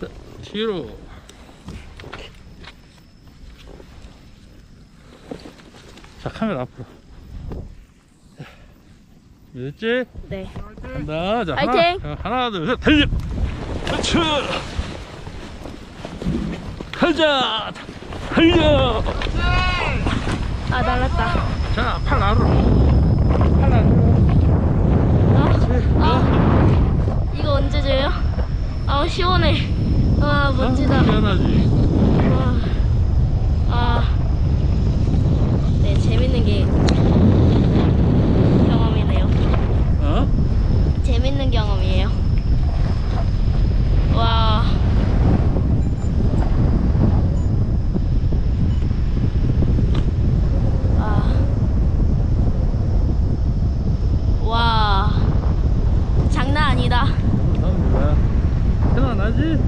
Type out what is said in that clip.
자, 뒤로. 자, 카메라 앞으로. 자, 됐지? 네. 간다. 자! 하나, 자, 하나, 둘, 셋, 달려! 그렇지! 가자! 달려! 아 날랐다. 자, 팔 나로. 팔 나로. 아, 아 이거 언제 줘요? 아 시원해. 아 멋지다. 미안하지. 와. 아. 네 재밌는 게 경험이네요. 어? 재밌는 경험이에요. 와. 아. 와. 장난 아니다. Hadi.